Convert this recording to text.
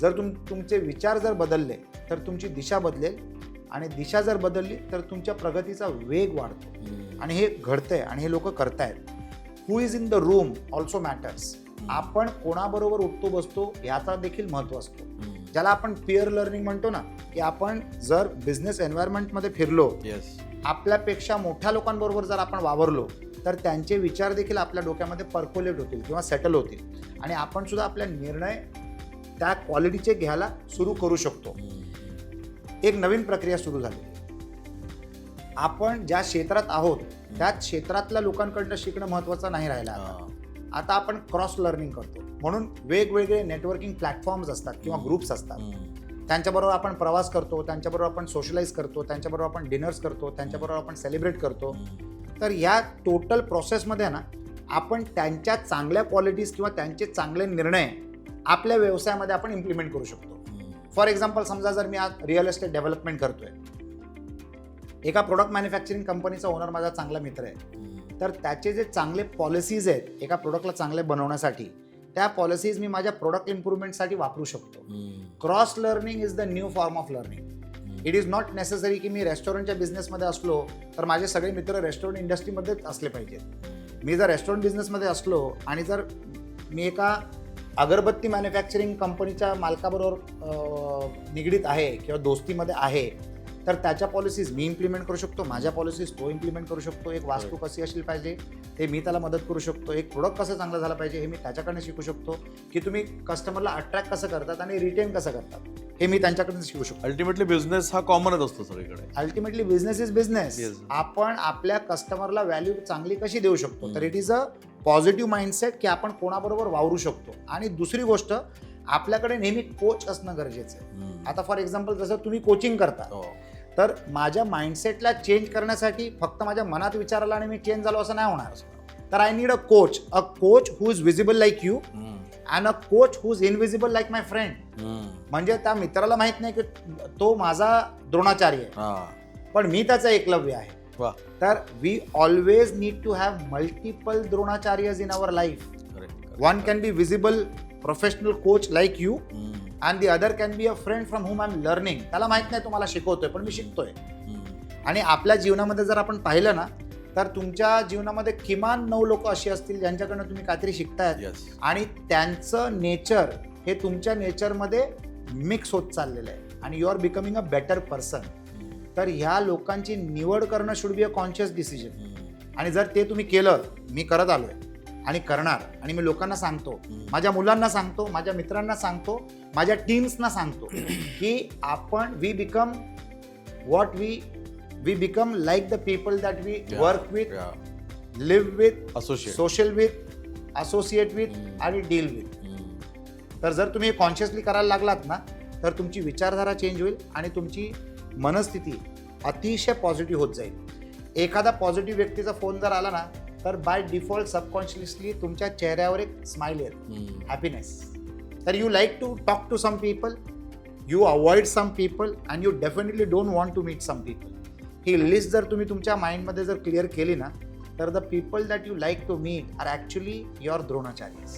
जर तुम तुमचे विचार जर बदलले तर तुमची दिशा बदलेल. आणि दिशा जर बदलली तर तुमच्या प्रगतीचा वेग वाढतो. आणि हे घडतंय आणि हे लोक करतायत. Who is in the room also matters आपण कोणाबरोबर उठतो बसतो याचा देखील महत्त्व असतो. ज्याला आपण पिअर लर्निंग म्हणतो ना की आपण जर बिझनेस एन्व्हायरमेंटमध्ये फिरलो येस आपल्यापेक्षा मोठ्या लोकांबरोबर जर आपण वावरलो तर त्यांचे विचार देखील आपल्या डोक्यामध्ये पर्क्युलेट होतील किंवा सेटल होतील. आणि आपण सुद्धा आपल्या निर्णय त्या क्वालिटीचे घ्यायला सुरू करू शकतो. एक नवीन प्रक्रिया सुरू झाली. आपण ज्या क्षेत्रात आहोत त्याच क्षेत्रातल्या लोकांकडनं शिकणं महत्वाचं नाही राहिलं आता. आता आपण क्रॉस लर्निंग करतो. म्हणून वेगवेगळे नेटवर्किंग प्लॅटफॉर्म्स असतात किंवा ग्रुप्स असतात. त्यांच्याबरोबर आपण प्रवास करतो त्यांच्याबरोबर आपण सोशलाइज करतो त्यांच्याबरोबर आपण डिनर्स करतो त्यांच्याबरोबर आपण सेलिब्रेट करतो. तर या टोटल प्रोसेसमध्ये ना आपण त्यांच्या चांगल्या क्वालिटीज किंवा त्यांचे चांगले निर्णय आपल्या व्यवसायामध्ये आपण इम्प्लिमेंट करू शकतो. फॉर एक्झाम्पल समजा जर मी आज रिअल एस्टेट डेव्हलपमेंट करतोय. एका प्रोडक्ट मॅन्युफॅक्चरिंग कंपनीचा ओनर माझा चांगला मित्र आहे. तर त्याचे जे चांगले पॉलिसीज आहेत एका प्रोडक्टला चांगले बनवण्यासाठी त्या पॉलिसीज मी माझ्या प्रोडक्ट इम्प्रुव्हमेंटसाठी वापरू शकतो. Cross learning is the new form of learning it is not necessary की मी रेस्टॉरंटच्या बिझनेसमध्ये असलो तर माझे सगळे मित्र रेस्टॉरंट इंडस्ट्रीमध्येच असले पाहिजेत. मी जर रेस्टॉरंट बिझनेसमध्ये असलो आणि जर मी एका अगरबत्ती मॅन्युफॅक्चरिंग कंपनीच्या मालकाबरोबर निगडीत आहे किंवा दोस्तीमध्ये आहे तर त्याच्या पॉलिसीज मी इम्प्लिमेंट करू शकतो माझ्या पॉलिसीज तो इम्प्लिमेंट करू शकतो. एक वास्तू कशी असली पाहिजे ते मी त्याला मदत करू शकतो. एक प्रोडक्ट कसं चांगलं झालं पाहिजे हे मी त्याच्याकडनं शिकू शकतो की तुम्ही कस्टमरला अट्रॅक्ट कसं करतात आणि रिटेन कसं करतात हे मी त्यांच्याकडून शिकू शकतो. अल्टिमेटली बिझनेस हा कॉमनच असतो सगळीकडे. Ultimately business is business. आपण आपल्या कस्टमरला व्हॅल्यू चांगली कशी देऊ शकतो? तर it is a positive mindset की आपण कोणाबरोबर वावरू शकतो. आणि दुसरी गोष्ट आपल्याकडे नेहमी कोच असणं गरजेचं आहे. आता फॉर एक्झाम्पल जसं तुम्ही कोचिंग करता हो. तर माझ्या माइंडसेटला चेंज करण्यासाठी फक्त माझ्या मनात विचार आला आणि मी चेंज झालो असं नाही होणार. तर I need a coach a coach who is visible like you and a coach who is invisible like my friend म्हणजे त्या मित्राला माहीत नाही की तो माझा द्रोणाचार्य आहे. पण मी त्याचा एकलव्य आहे. वा. तर we always need to have multiple Dronacharyas in our life one can be visible professional coach like you and the other can be a friend from whom I am learning त्याला माहीत नाही तुम्हाला शिकवतोय पण मी शिकतोय. आणि आपल्या जीवनामध्ये जर आपण पाहिलं ना तर तुमच्या जीवनामध्ये किमान नऊ लोक अशी असतील ज्यांच्याकडनं तुम्ही काहीतरी शिकतायत. येस आणि त्यांचं नेचर हे तुमच्या नेचरमध्ये मिक्स होत चाललेलं आहे. आणि you are becoming a better person तर ह्या लोकांची निवड करणं should be a conscious decision आणि जर ते तुम्ही केलं मी करत आलोय. आणि करणार. आणि मी लोकांना सांगतो. माझ्या मुलांना सांगतो माझ्या मित्रांना सांगतो माझ्या टीम्सना सांगतो की आपण we become what we we become like the people that we work with live with associate social with associate with आणि डील विथ तर जर तुम्ही कॉन्शियसली करायला लागलात ना तर तुमची विचारधारा चेंज होईल आणि तुमची मनस्थिती अतिशय पॉझिटिव्ह होत जाईल. एखादा पॉझिटिव्ह व्यक्तीचा फोन जर आला ना तर बाय डिफॉल्ट सबकॉन्शियसली तुमच्या चेहऱ्यावर एक स्माइल येईल हॅपीनेस तर you like to talk to some people you avoid some people and you definitely don't want to meet some people he list जर तुम्ही तुमच्या माइंडमध्ये जर क्लिअर केली ना तर the people that you like to meet are actually your Dronacharyas.